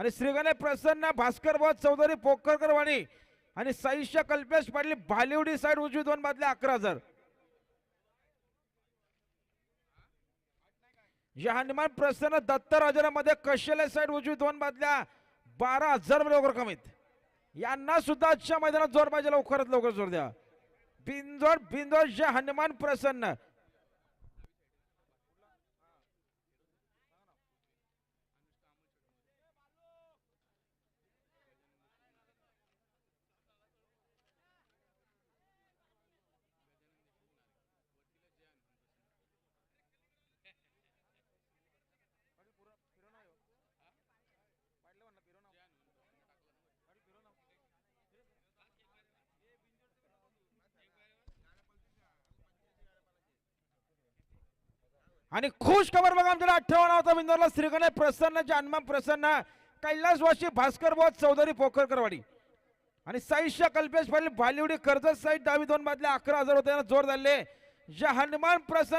आणि श्रीगणे प्रसन्न भास्कर भाऊ चौधरी पोखरकर वाणी आणि सईशा कल्पेश पाटील भालिवडी साईड उजवी दोन बादले अकरा हजार. या हनुमान प्रसन्न दत्त राजारामध्ये कशेले साईड उजवी दोन बादल्या बारा हजार लवकर कमीत. यांना सुद्धा आजच्या मैदानात जोर पाहिजे लवकरात लवकर जोर द्या. बिंदोड बिंदोड जे हनुमान प्रसन्न. आणि खुश खबर बघा आमच्याला अठ्ठावन्न होता बिंदोरला श्रीगणे प्रसन्न जानमान प्रसन्न कैलासवासी भास्कर बोध चौधरी पोखरकरवाडी. आणि साईशा कल्पेश पाटील भालिवडी कर्जत साईड डावी दोन बादल्या अकरा हजार होते जोर झाले जे हनुमान प्रसन्न.